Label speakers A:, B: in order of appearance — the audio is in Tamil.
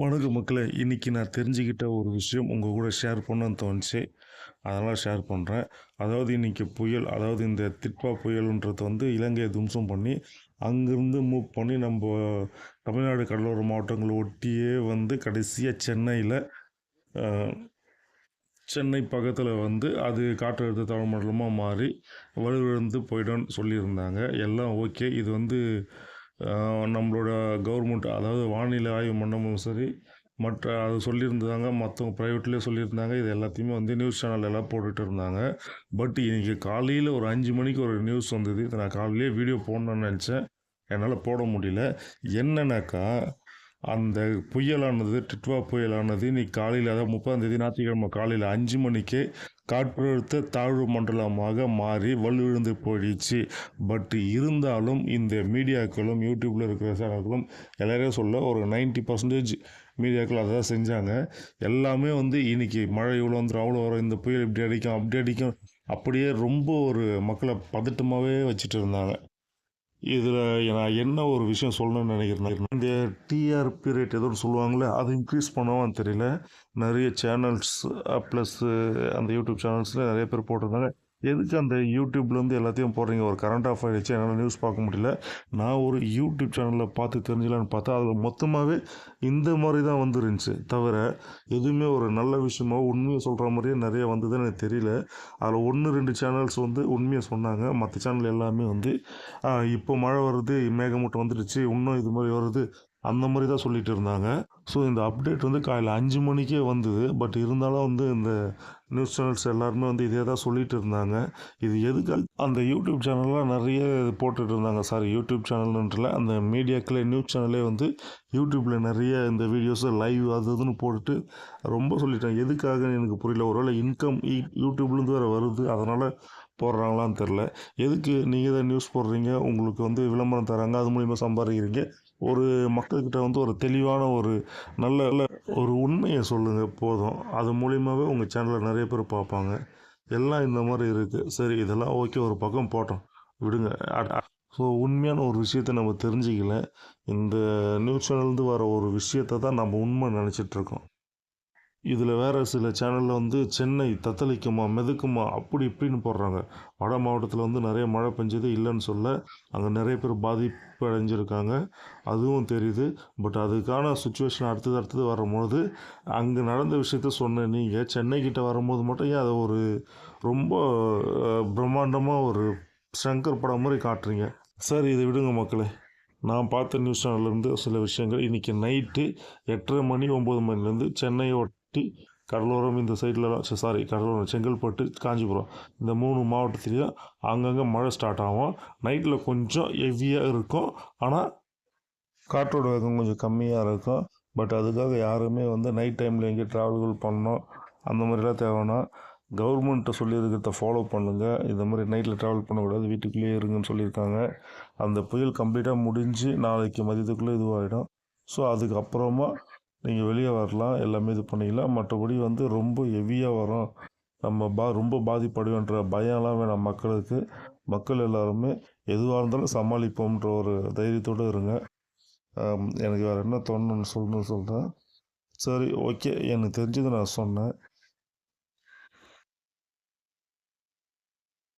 A: வணக்கம் மக்களே. இன்றைக்கி நான் தெரிஞ்சுக்கிட்ட ஒரு விஷயம் உங்கள் கூட ஷேர் பண்ணணும்னு தோணுச்சு. அதனால் ஷேர் பண்ணுறேன் அதாவது இன்றைக்கி புயல் அதாவது இந்த திட்பா புயலுன்றது வந்து இலங்கையை தும்சம் பண்ணி அங்கேருந்து மூவ் பண்ணி நம்ம தமிழ்நாடு கடலோர மாவட்டங்களை ஒட்டியே வந்து கடைசியாக சென்னையில் சென்னை பக்கத்தில் வந்து அது காற்றழுத்த தாழ்வு மண்டலமாக மாறி வலுவிழந்து போய்டும்னு சொல்லியிருந்தாங்க. எல்லாம் ஓகே இது வந்து நம்மளோட கவர்மெண்ட் அதாவது வானிலை ஆய்வு மண்டலமும் சரி மற்ற அது சொல்லியிருந்தாங்க மற்றவங்க ப்ரைவேட்லேயே சொல்லியிருந்தாங்க இது எல்லாத்தையுமே வந்து நியூஸ் சேனல் எல்லாம் போட்டுட்டு இருந்தாங்க. பட் இன்றைக்கி காலையில் ஒரு அஞ்சு மணிக்கு ஒரு நியூஸ் வந்தது. இதை நான் காலையிலே வீடியோ போடணும்னு நினச்சேன். என்னால் போட முடியல. என்னன்னாக்கா அந்த புயலானது டிட்வா புயலானது இன்னைக்கு காலையில் அதாவது முப்பதாம் தேதி ஞாயிற்றுக்கிழமை காலையில் அஞ்சு மணிக்கே காற்றழுத்த தாழ்வு மண்டலமாக மாறி வலுவிழந்து போயிடுச்சு. பட் இருந்தாலும் இந்த மீடியாக்களும் யூடியூப்பில் இருக்கிற சேனல்களும் எல்லாரையும் சொல்ல ஒரு 90% பர்சன்டேஜ் மீடியாக்கள் அதை தான் செஞ்சாங்க. எல்லாமே வந்து இன்னைக்கு மழை இவ்வளோ வந்துடும் அவ்வளோ வரும் இந்த புயல் இப்படி அடிக்கும் அப்படி அடிக்கும் அப்படியே ரொம்ப ஒரு மக்களை பதட்டமாகவே வச்சுட்டு இருந்தாங்க. இதில் நான் என்ன ஒரு விஷயம் சொல்லணும்னு நினைக்கிறேன் இந்த டிஆர்பி ரேட் ஏதோ ஒன்று சொல்லுவாங்களே அது இன்க்ரீஸ் பண்ணுவான்னு தெரியல. நிறைய சேனல்ஸ் ப்ளஸ் அந்த யூடியூப் சேனல்ஸில் நிறைய பேர் போட்டிருந்தாங்க. எதுக்கு அந்த யூடியூப்லேருந்து எல்லாத்தையும் போடுறீங்க? ஒரு கரண்ட் ஆஃப் ஆகிடுச்சு என்னால் நியூஸ் பார்க்க முடியல. நான் ஒரு யூடியூப் சேனலில் பார்த்து தெரிஞ்சலான்னு பார்த்தா அதில் மொத்தமாகவே இந்த மாதிரி தான் வந்துருந்துச்சு. தவிர எதுவுமே ஒரு நல்ல விஷயமோ உண்மையை சொல்கிற மாதிரியே நிறைய வந்ததுன்னு எனக்கு தெரியல. அதில் ஒன்று ரெண்டு சேனல்ஸ் வந்து உண்மையை சொன்னாங்க. மற்ற சேனல் எல்லாமே வந்து இப்போ மழை வருது மேகமூட்டம் வந்துடுச்சு இன்னும் இது மாதிரி வருது அந்த மாதிரி தான் சொல்லிட்டு இருந்தாங்க. ஸோ இந்த அப்டேட் வந்து காலையில் அஞ்சு மணிக்கே வந்தது. பட் இருந்தாலும் வந்து இந்த நியூஸ் சேனல்ஸ் எல்லாருமே வந்து இதே தான் சொல்லிகிட்டு இருந்தாங்க. இது எதுக்கு அந்த யூடியூப் சேனல்லாம் நிறைய போட்டுட்டு இருந்தாங்க. சாரி யூடியூப் சேனல்ன்றல அந்த மீடியாக்களே நியூஸ் சேனலே வந்து யூடியூப்பில் நிறைய இந்த வீடியோஸ் லைவ் அது இதுன்னு போட்டுட்டு ரொம்ப சொல்லிட்டாங்க. எதுக்காக எனக்கு புரியல. ஒருவேளை இன்கம் யூடியூப்லேருந்து வேறு வருது. அதனால் போடுறாங்களான்னு தெரில எதுக்கு நீங்கள் தான் நியூஸ் போடுறீங்க? உங்களுக்கு வந்து விளம்பரம் தராங்க. அது மூலிமா சம்பாதிக்கிறீங்க. ஒரு மக்கள்கிட்ட வந்து ஒரு தெளிவான ஒரு நல்ல நல்ல ஒரு உண்மையை சொல்லுங்கள் போதும். அது மூலியமாகவே உங்கள் சேனலில் நிறைய நிறைய பேர் பார்ப்பாங்க. எல்லாம் இந்த மாதிரி இருக்குது சரி இதெல்லாம் ஓகே ஒரு பக்கம் போட்டோம். விடுங்க. ஸோ உண்மையான ஒரு விஷயத்தை நம்ம தெரிஞ்சிக்கல. இந்த நியூஸ் சேனல்லேருந்து வர ஒரு விஷயத்தை தான் நம்ம உண்மை நினச்சிட்டு இருக்கோம். இதில் வேறு சில சேனலில் வந்து சென்னை தத்தளிக்குமா மெதுக்குமா அப்படி இப்படின்னு போடுறாங்க. வட மாவட்டத்தில் வந்து நிறைய மழை பெஞ்சது இல்லைன்னு சொல்ல அங்கே நிறைய பேர் பாதிப்பு அடைஞ்சிருக்காங்க. அதுவும் தெரியுது. பட் அதுக்கான சுச்சுவேஷன் அடுத்தது அடுத்தது வரும்போது அங்கே நடந்த விஷயத்த சொன்ன நீங்கள் சென்னைக்கிட்ட வரும்போது மட்டும் ஏன் அதை ஒரு ரொம்ப பிரம்மாண்டமாக ஒரு சங்கர் படம் மாதிரி காட்டுறீங்க? சார் இதை விடுங்க மக்களே. நான் பார்த்த நியூஸ் சேனல்லேருந்து சில விஷயங்கள். இன்றைக்கி நைட்டு எட்டரை மணி ஒம்பது மணிலேருந்து சென்னையை ஒட்டி கடலோரம் இந்த சைட்லலாம் சாரி கடலோரம் செங்கல்பட்டு காஞ்சிபுரம். இந்த மூணு மாவட்டத்துலேயும் அங்கங்கே மழை ஸ்டார்ட் ஆகும். நைட்டில் கொஞ்சம் ஹெவியாக இருக்கும். ஆனால் காற்றோட வேகம் கொஞ்சம் கம்மியாக இருக்கும். பட் அதுக்காக யாருமே வந்து நைட் டைமில் எங்கேயும் ட்ராவல்கள் பண்ணணும். அந்த மாதிரிலாம் தேவைன்னா கவர்மெண்ட்டை சொல்லியிருக்கிறத ஃபாலோ பண்ணுங்கள் இந்த மாதிரி நைட்டில் ட்ராவல் பண்ணக்கூடாது. வீட்டுக்குள்ளேயே இருங்கன்னு சொல்லியிருக்காங்க. அந்த புயல் கம்ப்ளீட்டாக முடிஞ்சு நாளைக்கு மதியத்துக்குள்ளே இதுவாகிடும் ஸோ அதுக்கப்புறமா நீங்கள் வெளியே வரலாம் எல்லாமே இது பண்ணிக்கலாம் மற்றபடி வந்து ரொம்ப ஹெவியாக வரும். நம்ம பா ரொம்ப பாதிப்படுவேன்ற பயம்லாம் வேணாம் மக்களுக்கு. மக்கள் எல்லாருமே எதுவாக இருந்தாலும் சமாளிப்போம்ன்ற ஒரு தைரியத்தோடு இருங்க. எனக்கு வேறு என்ன தோணுன்னு சொல்லணும்னு சொல்கிறேன் சரி ஓகே எனக்கு தெரிஞ்சதை நான் சொன்னேன்.